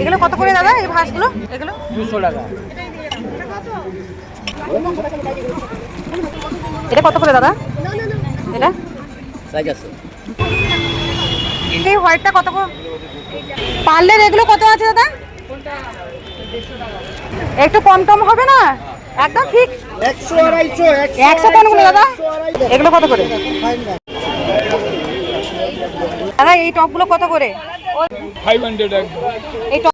এগুলো কত করে দাদা এই ভাসগুলো এগুলো? দুশো টাকা। এটা কত করে দাদা? এটা? এই হোয়াইটটা কত করে? পার্লের এগুলো কত আছে দাদা? একটু কম টম হবে না? একদম ঠিক। একশো কোনগুলো দাদা। এগুলো কত করে? দাদা এই টপগুলো কত করে? ফাইভ হান্ড্রেড একদম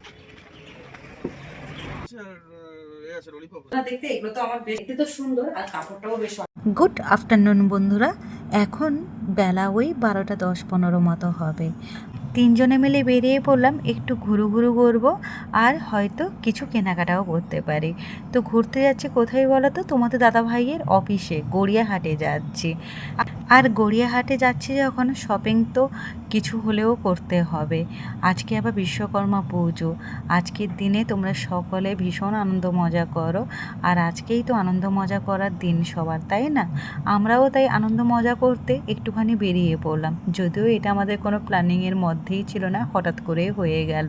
গুড আফটারনুন বন্ধুরা। এখন বেলা ওই বারোটা দশ পনেরো মতো হবে। তিনজনে মিলে বেরিয়ে পড়লাম একটু ঘুরু ঘুরু করব আর হয়তো কিছু কেনাকাটাও করতে পারি। তো ঘুরতে যাচ্ছি কোথায় বলো তো? তোমাদের দাদা ভাইয়ের অফিসে গড়িয়াহাটে যাচ্ছি। আর গড়িয়াহাটে যাচ্ছি যখন শপিং তো কিছু হলেও করতে হবে। আজকে আবার বিশ্বকর্মা পুজো। আজকের দিনে তোমরা সকলে ভীষণ আনন্দ মজা করো। আর আজকেই তো আনন্দ মজা করার দিন সবার, তাই না? আমরাও তাই আনন্দ মজা করতে একটুখানি বেরিয়ে পড়লাম। যদিও এটা আমাদের কোনো প্ল্যানিংয়ের মধ্যেই ছিল না, হঠাৎ করে হয়ে গেল।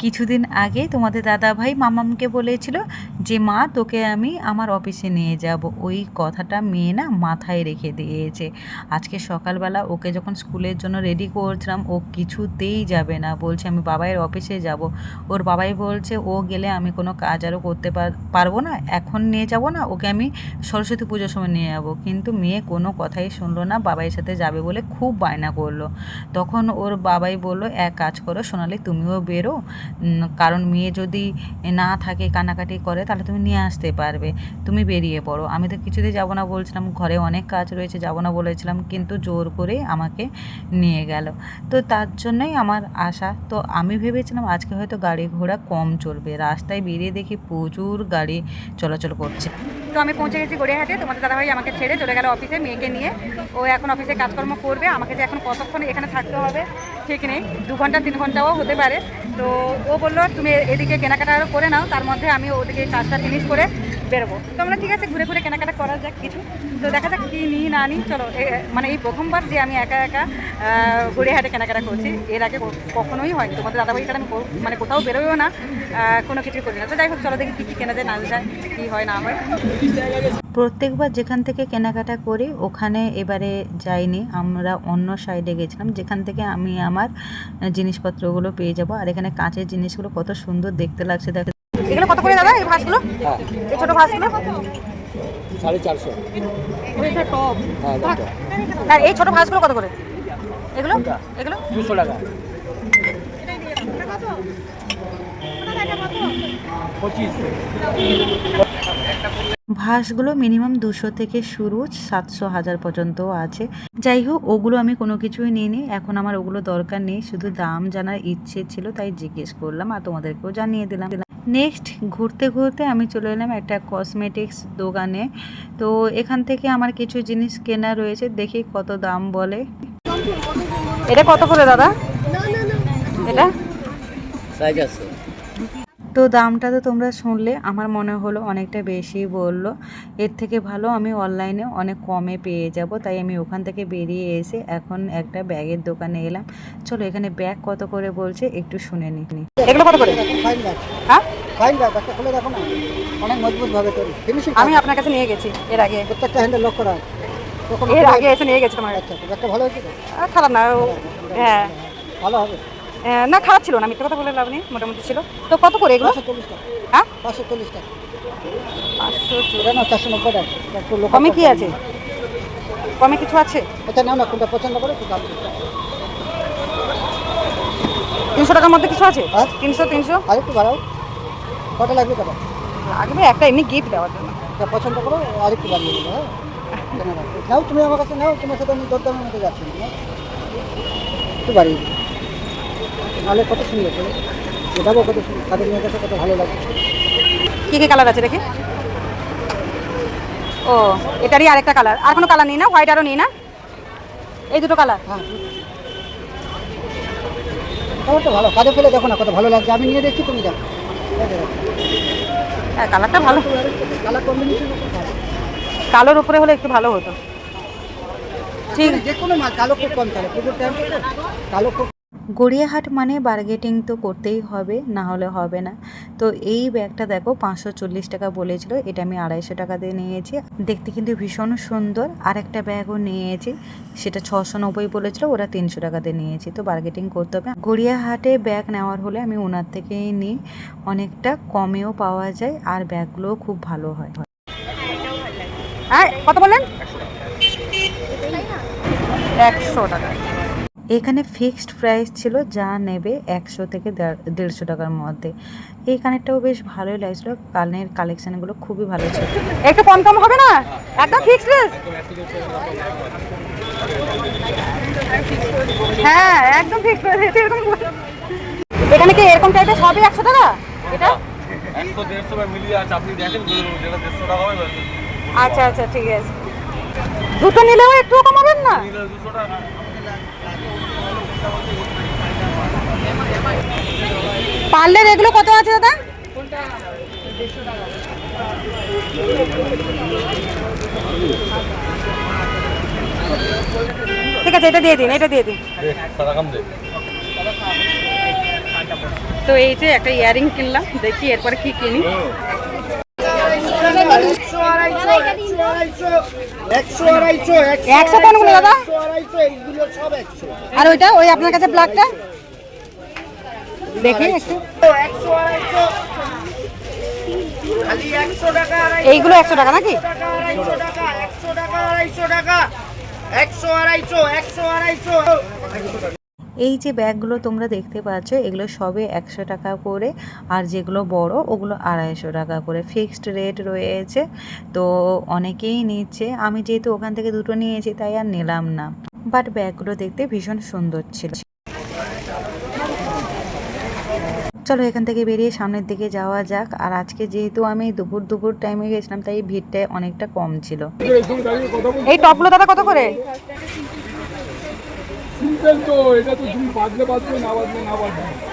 কিছুদিন আগে তোমাদের দাদা ভাই মামামকে বলেছিল যে, মা, তোকে আমি আমার অফিসে নিয়ে যাব। ওই কথাটা মেয়ে না মাথায় রেখে দিয়েছে। আজকে সকালবেলা ওকে যখন স্কুলের জন্য রেডি করছিলাম, ও কিছুতেই যাবে না। বলছে, আমি বাবাইয়ের অফিসে যাব। ওর বাবাই বলছে, ও গেলে আমি কোনো কাজ আরও করতে পার- পারব না, এখন নিয়ে যাব না, ওকে আমি সরস্বতী পুজোর সময় নিয়ে যাব। কিন্তু মেয়ে কোনো কথাই শুনলো না, বাবাইয়ের সাথে যাবে বলে খুব বায়না করল। তখন ওর বাবাই বলল, এক কাজ করো, সোনালি, তুমিও বেরো কারণ মেয়ে যদি না থাকে কানাকাটি করে, তাহলে তুমি নিয়ে আসতে পারবে। তুমি বেরিয়ে পড়ো। আমি তো কিছুতেই যাব না বলছিলাম, ঘরে অনেক কাজ রয়েছে, যাব না বলেছিলাম, কিন্তু জোর করে আমাকে নিয়ে গেল। তো তার জন্যই আমার আশা। তো আমি ভেবেছিলাম আজকে হয়তো গাড়ি ঘোড়া কম চলবে। রাস্তায় বেরিয়ে দেখি প্রচুর গাড়ি চলাচল করছে। তো আমি পৌঁছে গেছি গড়িয়াহাটে। তোমাদের দাদাভাই আমাকে ছেড়ে চলে গেল অফিসে মেয়েকে নিয়ে। ও এখন অফিসে কাজকর্ম করবে। আমাকে যে এখন কতক্ষণ এখানে থাকতে হবে ঠিক নেই? দু ঘণ্টা, তিন ঘন্টাও হতে পারে। তো ও বলল, তুমি এদিকে কেনাকাটা করে নাও। তার মধ্যে আমি ওদিকে কাজটা ফিনিশ করে বেরোবো। তো আমরা ঠিক আছে ঘুরে ঘুরে কেনাকাটা করা যাক কিছু। তো দেখা যাক কী নিই না নিই। চলো মানে এই প্রথমবার যে আমি একা একা আহ, গড়িয়াহাটে কেনাকাটা করছি এর আগে কখনোই হয়নি। তোমাদের দাদাভাই আমি মানে কোথাও বেরোবেও না কোনো কিছু করি না। তো যাই হোক চলো দেখি কী কী কেনা যায় না যায় কী হয় না হয়। প্রত্যেকবার যেখান থেকে কেনাকাটা করি ওখানে এবারে যাইনি। আমরা অন্য সাইডে গেছিলাম যেখান থেকে আমি আমার জিনিসপত্রগুলো পেয়ে যাব। আর এখানে কাঁচের জিনিসগুলো কত সুন্দর দেখতে লাগছে দেখ এগুলো কত করে দাদা এই ভাসগুলো হ্যাঁ। এই ছোটো ভাসগুলো সাড়ে চারশো। হ্যাঁ না এই ছোটো ভাসগুলো কত করে? এগুলো? এগুলো? দুশো টাকা। পঁচিশ। ভাসগুলো মিনিমাম দুশো থেকে শুরু সাতশো হাজার পর্যন্তও আছে। যাই হোক ওগুলো আমি কোনো কিছুই নিইনি। এখন আমার ওগুলো দরকার নেই। শুধু দাম জানার ইচ্ছে ছিল তাই জিজ্ঞেস করলাম আর তোমাদেরকেও জানিয়ে দিলাম। নেক্সট ঘুরতে ঘুরতে আমি চলে এলাম একটা কসমেটিক্স দোকানে। তো এখান থেকে আমার কিছু জিনিস কেনা রয়েছে দেখি কত দাম বলে। এটা কত করে দাদা? এটা? সাইজ আছে। তো দামটা তো তোমরা শুনলে আমার মনে হলো অনেকটা বেশি বলল। এর থেকে ভালো আমি অনলাইনে অনেক কমে পেয়ে যাব তাই আমি ওখান থেকে বেরিয়ে এসে এখন একটা ব্যাগের দোকানে এলাম। চলো এখানে ব্যাগ কত করে বলছে একটু শুনে নিই এগুলো কত করে? হ্যাঁ? ফাইন ব্যাগ একটা খুলে দেখো না। অনেক মজবুত ভাবে তৈরি। ফিনিশিং আমি আপনার কাছে নিয়ে গেছি এর আগে। প্রত্যেকটা হ্যান্ডেল লক করা এর আগে এসে নিয়ে গেছি তোমার। আচ্ছা ভালো হয়েছে খারাপ না হ্যাঁ। ভালো হবে। না খারাপ ছিল না মিথ্যে কথা বলে লাভ নেই মোটামুটি ছিল। তো কত করে এগুলো? হ্যাঁ? পাঁচশো চল্লিশ টাকা। পাঁচশো চারশো নব্বই টাকা কমে কি আছে? কমে কিছু আছে? আচ্ছা নাও না কোনটা পছন্দ করে তিনশো টাকার মধ্যে কিছু আছে? হ্যাঁ। তিনশো তিনশো? আর একটু বাড়াও। কটা লাগবে কটা লাগবে একটা এমনি গিফট দেওয়ার জন্য। পছন্দ করো আর একটু বাড়িয়ে দেবো হ্যাঁ। নাও তুমি আমার কাছে নাও তোমার সাথে আমি দরদামের মধ্যে যাচ্ছি। না একটু বাড়িয়ে দিই। নাহলে কত সুন্দর এটাও কত তাদের মেয়ের কাছে কত ভালো লাগে। কি কি কালার আছে দেখি? ও এটারই আরেকটা কালার আর কোনো কালার নেই না? হোয়াইট আরও নেই না? এই দুটো কালার হ্যাঁ। কালারটা ভালো কাজে ফেলে দেখো না কত ভালো লাগছে। আমি নিয়ে দেখছি তুমি দেখো। হ্যাঁ কালারটা ভালো। কালার কম্বিনেশন কালোর উপরে হলে একটু ভালো হতো। ঠিক যে কোনো মাল কালো খুব কম চলে পুজোর টাইম কালো খুব গড়িয়াহাট মানে বার্গেটিং তো করতেই হবে, না হলে হবে না। তো এই ব্যাগটা দেখো, পাঁচশো চল্লিশ টাকা বলেছিল, এটা আমি আড়াইশো টাকা দিয়ে নিয়েছি। দেখতে কিন্তু ভীষণ সুন্দর আর একটা ব্যাগও নিয়েছি, সেটা ছশো নব্বই বলেছিল ওরা তিনশো টাকা দিয়ে নিয়েছি। তো বার্গেটিং করতে হবে। গড়িয়াহাটে ব্যাগ নেওয়ার হলে আমি ওনার থেকেই নিই, অনেকটা কমেও পাওয়া যায়, আর ব্যাগগুলোও খুব ভালো হয়। কত বললেন? একশো টাকা। এখানে ফিক্সড প্রাইস ছিল যা নেবে একশো থেকে দেড়- দেড়শো টাকার মধ্যে। এই কানেরটাও বেশ ভালোই লাগছিল। কানের কালেকশানগুলো খুবই ভালো ছিল। একটু কম কম হবে না? একদম ফিক্সড হ্যাঁ একদম ফিক্সড এরকম এখানে কি এরকম টাইপের সবই একশো টাকা? এটা? একশো দেড়শো মিলিয়ে আছে। আপনি দেখেন যেটা দেড়শো টাকা হবে আচ্ছা আচ্ছা ঠিক আছে। দুটো নিলেও একটু কম হবেন না দুশো টাকা। পার্লের এগুলো কত আছে দাদা? ঠিক আছে এটা দিয়ে দিন এটা দিয়ে দিন। সাদা কাম দে তো এই যে একটা ইয়ারিং কিনলাম দেখি এরপরে কি কিনি। একশো কোনগুলো দাদা। আর ওইটা, ওই আপনার কাছে ব্ল্যাকটা দেখি একটু। এইগুলো একশো টাকা নাকি? একশো আড়াইশো একশো আড়াইশো। এই যে ব্যাগগুলো তোমরা দেখতে পাচ্ছ, এগুলো সবে একশো টাকা করে। আর যেগুলো বড়, ওগুলো আড়াইশো টাকা করে। ফিক্সড রেট রয়েছে, তো অনেকেই নিচ্ছে। আমি যেহেতু ওখান থেকে দুটো নিয়েছি, তাই আর নিলাম না। বাট ব্যাগগুলো দেখতে ভীষণ সুন্দর ছিল। চলো এখান থেকে বেরিয়ে সামনের দিকে যাওয়া যাক। আর আজকে যেহেতু আমি দুপুর দুপুর টাইমে গেছিলাম, তাই ভিড়টা অনেকটা কম ছিল। এই টপগুলো দাদা কত করে সিম্পল তো এটা তো তুমি বাদলে বাদলে না বাদলে না বাদলে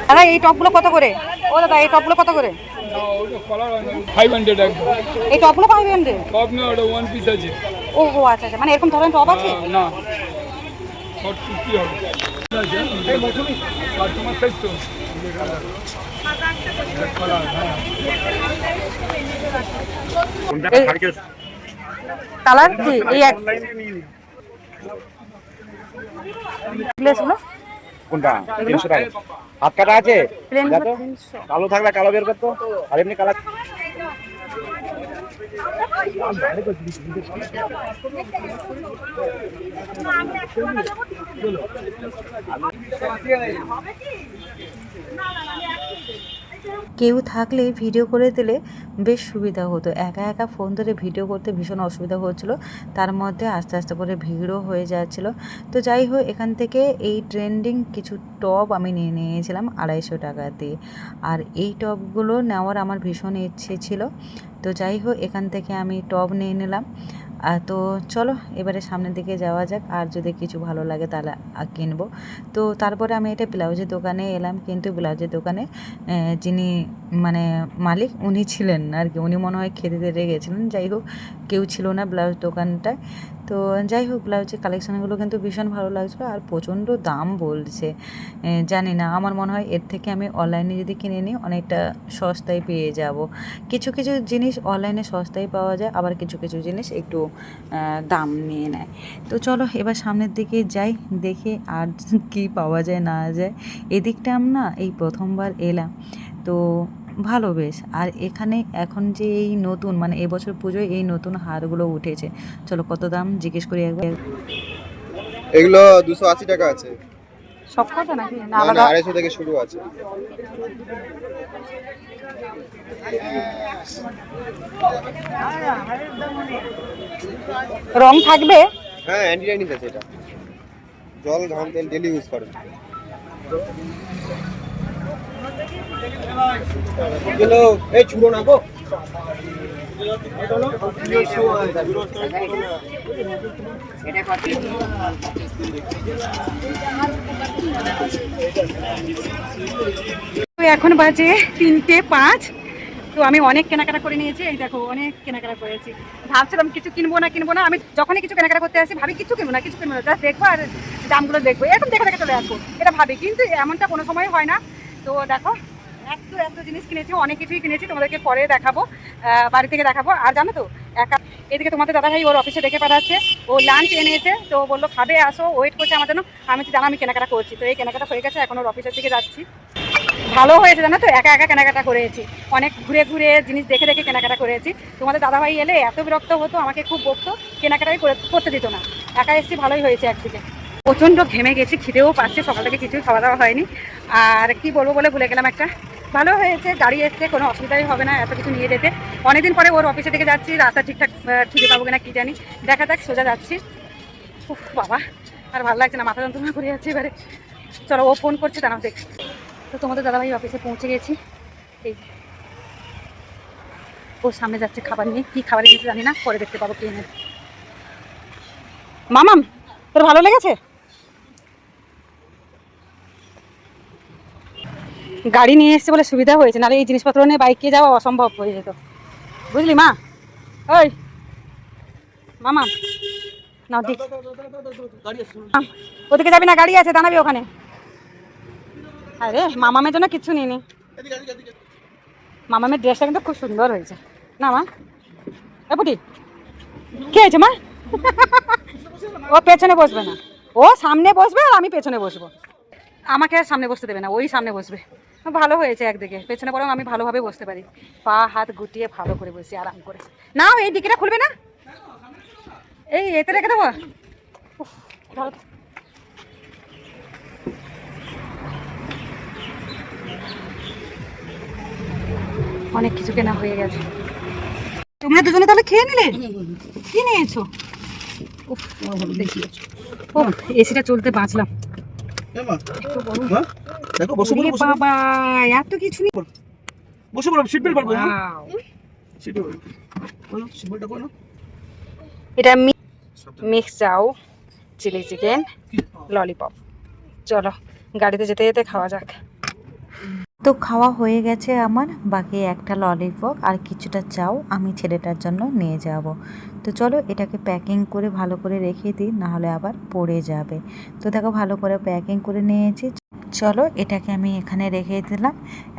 দাদা এই টপগুলো কত করে? ও দাদা এই টপগুলো কত করে? ফাইভ এই টপগুলো পাইভ হান্ড্রেড টপ না ওটা ওয়ান পিস আছে। ও হো আচ্ছা আচ্ছা মানে এরকম ধরনের টপ আছে? না। কালার কি? এই এক প্লেসগুলো কোনটা? তিনশো টাকা। হাত কাটা আছে? কালো থাকলে কালো বের করতো। আর এমনি কালার কেউ থাকলে ভিডিও করে দিলে বেশ সুবিধা হতো। একা একা ফোন ধরে ভিডিও করতে ভীষণ অসুবিধা হচ্ছিল। তার মধ্যে আস্তে আস্তে করে ভিড়ও হয়ে যাচ্ছিল। তো যাই হোক, এখান থেকে এই ট্রেন্ডিং কিছু টপ আমি নিয়ে নিয়েছিলাম আড়াইশো টাকা দিয়ে আর এই টপগুলো নেওয়ার আমার ভীষণ ইচ্ছে ছিল। তো যাই হোক, এখান থেকে আমি টপ নিয়ে নিলাম। তো চলো, এবারে সামনের দিকে যাওয়া যাক। আর যদি কিছু ভালো লাগে তাহলে কিনবো। তো তারপরে আমি এটা ব্লাউজের দোকানে এলাম, কিন্তু ব্লাউজের দোকানে যিনি মানে মালিক, উনি ছিলেন না আর কি উনি মনে হয় খেতে দিয়ে গেছিলেন। যাই হোক, কেউ ছিল না ব্লাউজ দোকানটায়। তো যাই হোক ব্লাউজের কালেকশানগুলো কিন্তু ভীষণ ভালো লাগছিল আর প্রচণ্ড দাম বলছে। জানি না, আমার মনে হয় এর থেকে আমি অনলাইনে যদি কিনে নিই, অনেকটা সস্তায় পেয়ে যাব। কিছু কিছু জিনিস অনলাইনে সস্তায় পাওয়া যায়, আবার কিছু কিছু জিনিস একটু দাম নিয়ে নেয়। তো চলো, এবার সামনের দিকে যাই, দেখি আর কি পাওয়া যায়, না যায়। এদিকটা আমি না এই প্রথমবার এলাম। তো ভালো বেশ। আর এখানে এখন যে এই নতুন মানে এবছর পুজোয় এই নতুন হারগুলো উঠেছে চলো কত দাম জিজ্ঞেস করি একবার? এগুলো দুশো আশি টাকা আছে। সব কত নাকি? না আলাদা? আড়াইশো থেকে শুরু আছে। রং থাকবে? হ্যাঁ অ্যান্টি রাইনিস আছে এটা। জল ঘাম তেল ডেলি ইউজ করে এই না গো। এখন বাজে তিনটে পাঁচ। তো আমি অনেক কেনাকাটা করে নিয়েছি। এই দেখো, অনেক কেনাকাটা করেছি। ভাবছিলাম কিছু কিনবো না কিনবো না। আমি যখনই কিছু কেনাকাটা করতে আসি, ভাবি কিছু কিনবো না, কিছু কিনবো না। দেখব আর দামগুলো দেখব। এরকম দেখে দেখে চলে আসব। এটা ভাবি। কিন্তু এমনটা কোনো সময় হয় না। তো দেখো, এত এত জিনিস কিনেছি, অনেক কিছুই কিনেছি, তোমাদেরকে পরে দেখাবো বাড়ি থেকে দেখাবো। আর জানো তো, একা, এদিকে তোমাদের দাদাভাই ওর অফিসে ডেকে পাঠাচ্ছে, ও লাঞ্চ এনেছে, তো বলল, খাবে, আসো ওয়েট করছে আমার জন্য, আমি তো জানো, আমি কেনাকাটা করছি। তো এই কেনাকাটা হয়ে গেছে, এখন ওর অফিসের দিকে যাচ্ছি। ভালো হয়েছে, জানো তো, একা একা কেনাকাটা করেছি। অনেক ঘুরে ঘুরে জিনিস দেখে দেখে কেনাকাটা করেছি। তোমাদের দাদাভাই এলে এত বিরক্ত হতো, আমাকে খুব বকতো, কেনাকাটাই করে, করতে দিত না। একা এসেছি, ভালোই হয়েছে একদিকে। প্রচণ্ড ঘেমে গেছি, খিদেও পাচ্ছে, সকাল থেকে কিছুই খাওয়া দাওয়া হয়নি। আর কি বলব বলে ভুলে গেলাম একটা। ভালো হয়েছে, গাড়ি এসছে, কোনো অসুবিধাই হবে না, এত কিছু নিয়ে যেতে। অনেকদিন পরে ওর অফিসে থেকে যাচ্ছি, রাস্তা ঠিকঠাক ঠিকই পাবো কিনা কি জানি। দেখা যাক, সোজা যাচ্ছি। উফ, বাবা, আর ভালো লাগছে না, মাথা যন্ত্রণা করে যাচ্ছে এবারে। চলো, ও ফোন করছে, দাঁড়াও দেখছি তো তোমাদের দাদাভাই অফিসে পৌঁছে গেছি। এই যে। ও সামনে যাচ্ছে খাবার নিয়ে। কি খাবার এনেছে জানি না, পরে দেখতে পাবো কে এনে মামাম, তোর ভালো লেগেছে? গাড়ি নিয়ে এসছে বলে সুবিধা হয়েছে, নাহলে এই জিনিসপত্র নিয়ে বাইকে যাওয়া অসম্ভব হয়ে যেত। বুঝলি মা? ওই। মামা না দিক ওদিকে যাবি না, গাড়ি আছে, দাঁড়াবি ওখানে। আরে, মামামের জন্য কিচ্ছু নিই নি মামামের ড্রেসটা কিন্তু খুব সুন্দর হয়েছে। না মা? পুটি কে হয়েছে মা? ও পেছনে বসবে না। ও সামনে বসবে আর আমি পেছনে বসবো। আমাকে আর সামনে বসতে দেবে না, ওই সামনে বসবে। ভালো হয়েছে একদিকে। পেছনে বরং আমি ভালোভাবে বসতে পারি। পা হাত গুটিয়ে ভালো করে বসি আরাম করে। না এই দিকেটা খুলবে না? এই এতে রেখে দেবো? অনেক কিছু কেনা হয়ে গেছে। তোমরা দুজনে তাহলে খেয়ে নিলে? কি নিয়েছো? ও এসিটা চলতে বাঁচলাম। দেখো বসে ওরে বাবা এত কিছু নিয়ে বসে পড়ো সিট বেল্ট পারব সিট বেল্ট বলো সিট বেল্টটা করো এটা মিক্স চাও চিলি চিকেন ললিপপ চলো গাড়িতে যেতে যেতে খাওয়া যাক। তো খাওয়া হয়ে গেছে আমার, বাকি একটা ললিপপ আর কিছুটা চাও আমি ছেলেটার জন্য নিয়ে যাব। তো চলো এটাকে প্যাকিং করে ভালো করে রেখে দিই, নাহলে আবার পড়ে যাবে। তো দেখো ভালো করে প্যাকিং করে নিয়েছি। চলো এটাকে আমি এখানে রেখে দিলাম।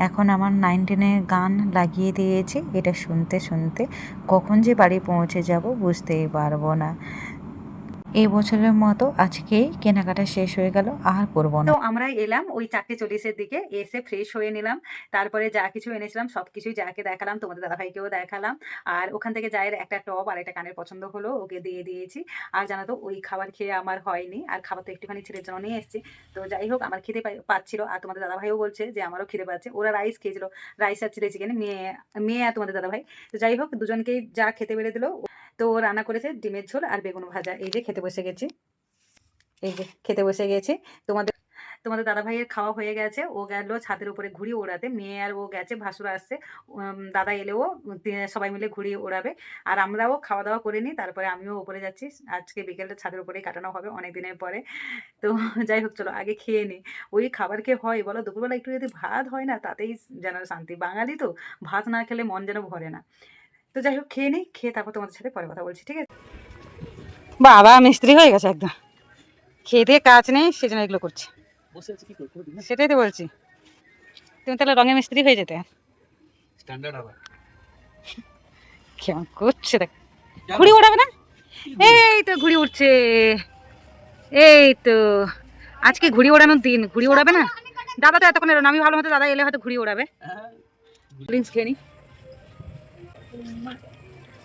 এখন আমার নাইনটিনের গান লাগিয়ে দিয়েছি, এটা শুনতে শুনতে কখন যে বাড়ি পৌঁছে যাব বুঝতেই পারব না। এই বছরের মতো আজকেই কেনাকাটা শেষ হয়ে গেল, আর করব না। তো আমরা এলাম ওই চারটে চল্লিশের দিকে, এসে ফ্রেশ হয়ে নিলাম। তারপরে যা কিছু এনেছিলাম, সব কিছুই যাকে দেখালাম, তোমাদের দাদাভাইকেও দেখালাম। আর ওখান থেকে যায়ের একটা টপ আর একটা কানের পছন্দ হলো, ওকে দিয়ে দিয়েছি। আর জানো তো, ওই খাবার খেয়ে আমার হয়নি, আর খাবার তো একটুখানি ছেলের জন্য নিয়ে এসেছি। তো যাই হোক, আমার খেতে পাচ্ছিল, আর তোমাদের দাদাভাইও বলছে যে আমারও খেতে পাচ্ছে। ওরা রাইস খেয়েছিল রাইস আর চিলি চিকেন মেয়ে মেয়ে আর তোমাদের দাদাভাই। তো যাই হোক, দুজনকেই যা খেতে বেড়ে দিল। তো রান্না করেছে ডিমের ঝোল আর বেগুন ভাজা। এই যে খেতে বসে গেছি। এই যে খেতে বসে গেছি। তোমাদের তোমাদের দাদা ভাইয়ের খাওয়া হয়ে গেছে। ও গেল ছাদের উপরে ঘুড়ি ওড়াতে। মেয়ে আর ও গেছে, ভাসুরা আসছে। দাদা এলেও সবাই মিলে ঘুড়ি ওড়াবে। আর আমরাও খাওয়া দাওয়া করে নিই। তারপরে আমিও উপরে যাচ্ছি। আজকে বিকেলটা ছাদের উপরেই কাটানো হবে অনেক দিনের পরে। তো যাই হোক, চলো আগে খেয়ে নিই। ওই খাবার খেয়ে হয়, বলো দুপুরবেলা একটু যদি ভাত হয় না, তাতেই যেন শান্তি। বাঙালি তো, ভাত না খেলে মন যেন ভরে না। তো যাই হোক খেয়ে নেই খেয়ে তারপর তোমাদের সাথে পরে কথা বলছি ঠিক আছে? বাবা মিস্ত্রি হয়ে গেছে একদম। খেয়ে দিয়ে কাজ নেই সেজন্য এগুলো করছে। বসে আছি কি করব সেটাই তো বলছি। তুমি তাহলে রঙের মিস্ত্রি হয়ে যেতে। কেমন করছে দেখ। ঘুড়ি ওড়াবে না? এই তো ঘুড়ি উঠছে এই তো। আজকে ঘুড়ি ওড়ানোর দিন ঘুড়ি ওড়াবে না? দাদা তো এতক্ষণ এলো আমি ভালো মতো দাদা এলে হয়তো ঘুড়ি ওড়াবে ড্রিঙ্কস খেয়ে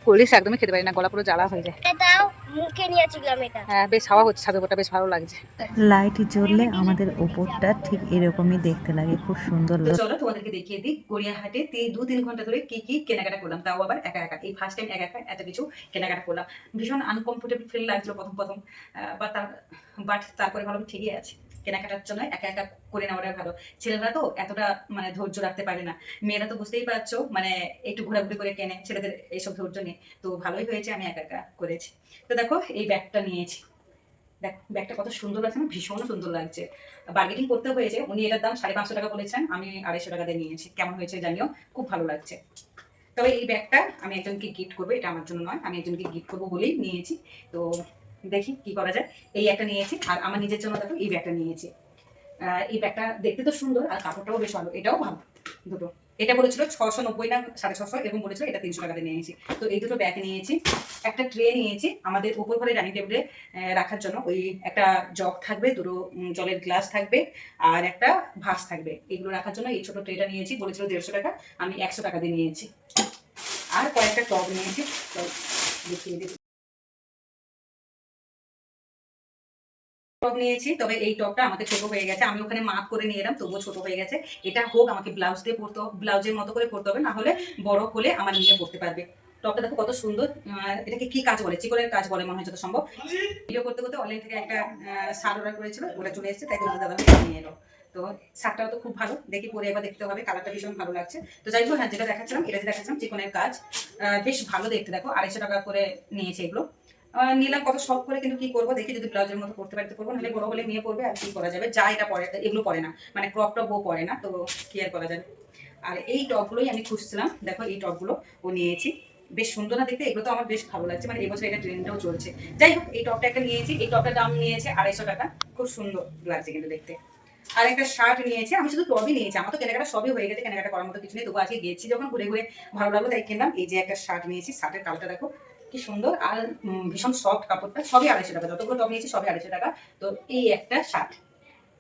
কোল্ড একদমই খেতে পারি না গলা পুরো জ্বালা হয়ে যায়। দাও মুখে নিয়েছিলাম এটা। হ্যাঁ বেশ হাওয়া হচ্ছে ছাদের উপরটা বেশ ভালো লাগছে। লাইট জ্বললে আমাদের ওপরটা ঠিক এরকমই দেখতে লাগে খুব সুন্দর তো চলো তোমাদেরকে দেখিয়ে দিই গড়িয়াহাটে তি- দু তিন ঘণ্টা ধরে কি কি কেনাকাটা করলাম তাও আবার একা একা। এই ফার্স্ট টাইম একা একা এত কিছু কেনাকাটা করলাম। ভীষণ আনকমফোর্টেবল ফিল লাগছিল প্রথম প্রথম বাট তার বাট তারপরে ভাবলাম ঠিকই আছে। কেনাকাটার জন্য একা একা করে নেওয়াটাই ভালো। ছেলেরা তো এতটা মানে ধৈর্য রাখতে পারে না। মেয়েরা তো বুঝতেই পারছ মানে একটু ঘোরাঘুরি করে কেনে ছেলেদের এইসব ধৈর্য নিয়ে। তো ভালোই হয়েছে, আমি একা একা করেছি। তো দেখো, এই ব্যাগটা নিয়েছি। ব্যাগটা কত সুন্দর লাগছে, না? ভীষণ সুন্দর লাগছে। বার্গেটিং করতে হয়েছে, উনি এটার দাম সাড়ে পাঁচশো টাকা বলেছেন, আমি আড়াইশো টাকা দিয়ে নিয়েছি। কেমন হয়েছে জানিও, খুব ভালো লাগছে। তবে এই ব্যাগটা আমি একজনকে গিফট করব, এটা আমার জন্য নয়, আমি একজনকে গিফট করব বলেই নিয়েছি। তো দেখি কি করা যায়। এই একটা নিয়েছি, আর আমার নিজের জন্য দেখো এই ব্যাগটা নিয়েছি। এই ব্যাগটা দেখতে তো সুন্দর, আর কাপড়টাও বেশ ভালো, এটাও ভালো, দুটো। এটা বলেছিল ছশো নব্বই না, সাড়ে ছশো, এরকম বলেছিল, এটা তিনশো টাকাতে নিয়েছি। তো এই দুটো ব্যাগ নিয়েছি, একটা ট্রে নিয়েছি, আমাদের উপর ঘরে ডাইনিং টেবিলে রাখার জন্য ওই একটা জগ থাকবে, দুটো জলের গ্লাস থাকবে, আর একটা ভাস থাকবে। এগুলো রাখার জন্য এই ছোট ট্রেটা নিয়েছি, বলেছিল দেড়শো টাকা, আমি একশো টাকা দিয়ে নিয়েছি। আর কয়েকটা টব নিয়েছি তো দেখিয়ে দিই টপ নিয়েছি, তবে এই টপটা আমাকে ছোট হয়ে গেছে। আমি ওখানে মাপ করে নিয়ে এলাম, তবুও ছোট হয়ে গেছে। এটা হোক, আমাকে ব্লাউজ দিয়ে পরতে ব্লাউজের মতো করে পরতে হবে, না হলে বড় হলে আমার নিয়ে পরতে পারবে। টপটা দেখো কত সুন্দর। এটাকে কি কাজ বলে? চিকনের কাজ বলে মনে হয় যত সম্ভব। ভিডিও করতে করতে অনলাইন থেকে একটা শার্ট অর্ডার করেছিল, ওটা চলে এসেছে, তাই তোমাদের দাদা নিয়ে এলো। তো শার্টটাও তো খুব ভালো, দেখি পরে একবার দেখতে হবে কালারটা ভীষণ ভালো লাগছে। তো যাই হোক হ্যাঁ যেটা দেখাচ্ছিলাম, এটা যে দেখাচ্ছিলাম, চিকনের কাজ। বেশ ভালো দেখতে, দেখো, আড়াইশো টাকা করে নিয়েছে এগুলো। নিলাম কত শখ করে কিন্তু কি করব? দেখি যদি ব্লাউজের মতো করতে পারতে করব, নাহলে বড় হলে নিয়ে পড়বে আর কি করা যাবে। যা এটা পরে, এগুলো পরে না। মানে ক্রপ টপ ও পরে না, তো কি আর করা যাবে? আর এই টপগুলোই আমি খুঁজছিলাম। দেখো এই টপগুলো ও নিয়েছি। বেশ সুন্দর না দেখতে? এগুলো তো আমার বেশ ভালো লাগছে। মানে এবছর এটা ট্রেন্ডটাও চলছে। যাই হোক, এই টপটা একটা নিয়েছি। এই টপটার দাম নিয়েছে আড়াইশো টাকা। খুব সুন্দর লাগছে কিন্তু দেখতে। আর একটা শার্ট নিয়েছে। আমি শুধু টবই নিয়েছি। আমার তো কেনাকাটা সবই হয়ে গেছে, কেনাকাটা করার মতো কিছু নেই। তবু আজকে গেছি যখন, ঘুরে ঘুরে ভালো লাগল তাই কিনলাম। এই যে একটা শার্ট নিয়েছি। শার্টের কালারটা দেখো। কি সুন্দর আর ভীষণ সফট কাপড়টা, সবই আড়াইশো টাকা, যতগুলো টপ নিয়েছি সবই আড়াইশো টাকা। তো এই একটা শার্ট,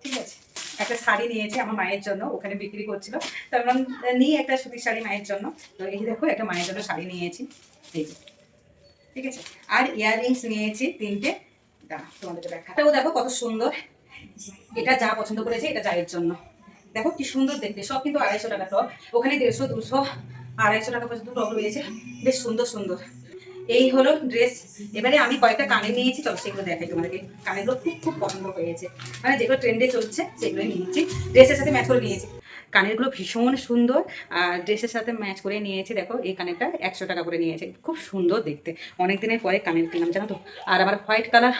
ঠিক আছে? একটা শাড়ি নিয়েছি আমার মায়ের জন্য, ওখানে বিক্রি করছিল। তার মানে নিয়ে একটা সুতির শাড়ি মায়ের জন্য। তো এই দেখো, একটা মায়ের জন্য শাড়ি নিয়েছি। এই ঠিক আছে? আর ইয়াররিংস নিয়েছি তিনটে। দাঁড়া, তোমাদেরকে দেখা কত সুন্দর। এটা যা পছন্দ করেছে, এটা জায়ের জন্য। দেখো কি সুন্দর দেখতে, সব কিন্তু আড়াইশো টাকা টপ ওখানে দেড়শো, দুশো, আড়াইশো টাকা পর্যন্ত টপ রয়েছে। বেশ সুন্দর সুন্দর। এই হলো ড্রেস এবারে আমি কয়েকটা কানে নিয়েছি, চলো সেগুলো দেখাই তোমাদেরকে। কানেগুলো খুব খুব পছন্দ হয়েছে। মানে যেগুলো ট্রেন্ডে চলছে, সেগুলোই নিয়েছি। ড্রেসের সাথে ম্যাচ করে নিয়েছি। কানেরগুলো ভীষণ সুন্দর, আর ড্রেসের সাথে ম্যাচ করে নিয়েছি। দেখো, এই কানেরটা একশো টাকা করে নিয়েছে। খুব সুন্দর দেখতে। অনেক দিনের পরে কানের কিনলাম, জানো তো? আর আবার হোয়াইট কালার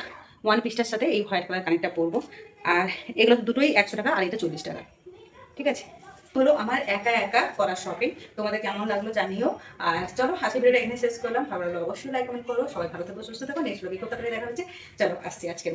ওয়ান পিসটার সাথে এই হোয়াইট কালার কানেরটা পরবো। আর এগুলো দুটোই একশো টাকা, আর এটা চল্লিশ টাকা। ঠিক আছে? হলো আমার একা একা করা শপিং তোমাদের কেমন লাগল জানিও। আর চলো হাসি ভিডিওটা এখানে শেষ করলাম। ভালো লাগল অবশ্যই লাইক কমেন্ট করো। সবাই ভালো থাকো, সুস্থ থাকো। নেক্সট ব্লগে দেখা হচ্ছে। চলো, আসছি আজকের।